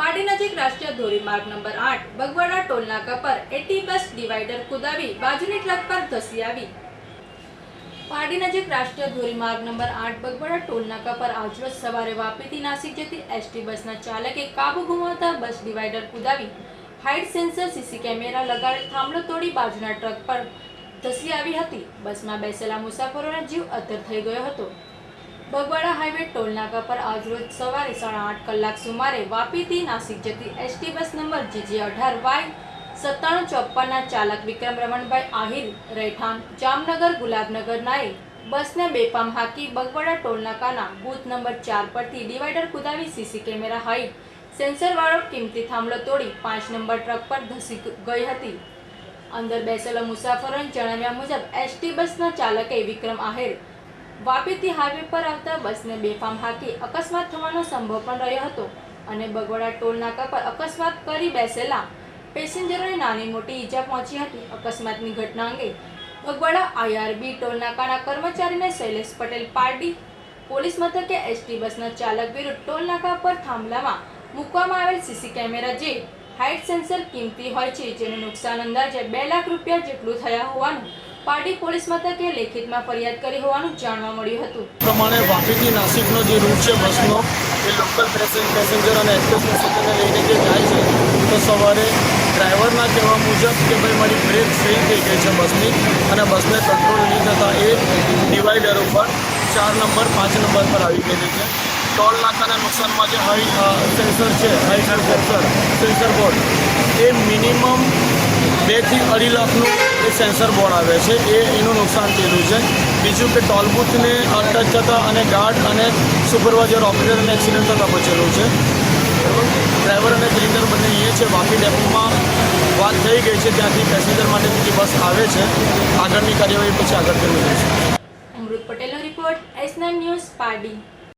પાડી નજીક રાષ્ટ્રીય ધોરીમાર્ગ નંબર આઠ, બગવાડા ટોલનાકા પર એટી બસ ડિવાઈડર કુદાવી બાજુની ટ્રક પર ધસી આવી. પાડી નજીક રાષ્ટ્રીય ધોરીમાર્ગ નંબર આઠ, બગવાડા ટોલનાકા પર આજરોજ સવારે વાપીથી નાસિક જતી એસટી બસના ચાલકે કાબુ ગુમાવતા બસ ડિવાઈડર કુદાવી. હાઇટ સેન્સર, સીસી કેમેરા લગાડેલ થાંભલો તોડી બાજુના ટ્રક પર ધસી આવી હતી. બસમાં બેસેલા મુસાફરોનો જીવ અદ્ધર થઈ ગયો હતો. બગવાડા હાઈવે ટોલ નાકા પર આજરોજ સવારે સાડા આઠ કલાક સુમારે વાપીથી નાસિક જતી એસટી બસ નંબર જીજી અઢાર વાય સત્તાણું ચોપ્પનના ચાલક વિક્રમ રમણભાઈ આહિર, રહેઠાણ, જામનગર, ગુલાબનગર નાએ બસને બેપામ હાકી બગવાડા ટોલ નાકાના બૂથ નંબર ચાર પરથી ડિવાઈડર કુદાવી સીસી કેમેરા હાઈટ સેન્સરવાળો કિંમતી થાંભલો તોડી પાંચ નંબર ટ્રક પર ધસી ગઈ હતી. અંદર બેસેલા મુસાફરોને જણાવ્યા મુજબ, એસટી બસના ચાલકે વિક્રમ આહિર વાપીથી હાઈવે પર આવતા બસને બેફામ હાકી અકસ્માત થવાનો સંભવ પણ રહ્યો હતો અને બગવાડા ટોલ નાકા પર અકસ્માત કરી બેસેલા પેસેન્જરોને નાની મોટી ઈજા પહોંચી હતી. અકસ્માતની ઘટના અંગે બગવાડા આઈઆરબી ટોલ નાકાના કર્મચારીને શૈલેષ પટેલ પાર્ટી પોલીસ મથકે એસટી બસના ચાલક વિરુદ્ધ ટોલ નાકા પર થાંભલામાં મૂકવામાં આવેલ સીસી કેમેરા જે હાઇટ સેન્સર કિંમતી હોય છે, જેનું નુકસાન અંદાજે બે લાખ રૂપિયા જેટલું થયા હોવાનું પારડી પોલીસ મથકે લેખિતમાં ફરિયાદ કરી હોવાનું જાણવા મળ્યું હતું. પ્રમાણે વાપીથી નાસિકનો જે રૂટ છે બસનો, એ લોકલ પેસેન્જર અને એક્સપ્રેસ પેસેન્જરને લઈને જે જાય છે, તો સવારે ડ્રાઈવરના કહેવા મુજબ કે ભાઈ મારી બ્રેક ફેલ થઈ ગઈ છે બસની અને બસને કંટ્રોલ નહીં થતાં એ ડિવાઈડર ઉપર ચાર નંબર, પાંચ નંબર પર આવી ગયેલી છે. ટોલ નાકાના નુકસાનમાં જે હાઈ સેન્સર છે હાઈ સેન્સર સેન્સર બોર્ડ, એ મિનિમમ બેથી અઢી લાખનું એ સેન્સર બોર્ડ આવે છે. એ એનું નુકસાન થયેલું છે. બીજું કે ટોલબુથને ટચ થતાં અને ગાર્ડ અને સુપરવાઇઝર ઓપરેટરને એક્સિડન્ટ થતાં બચેલું છે. ડ્રાઈવર અને ક્લીનર બંને અહીંયા છે. વાપી ડેપોમાં વાત થઈ ગઈ છે. ત્યાંથી પેસેન્જર માટે બીજી બસ આવે છે. આગળની કાર્યવાહી પછી આગળ કરવી છે અમૃત પટેલનો રિપોર્ટ એસના ન્યૂઝ પારડી.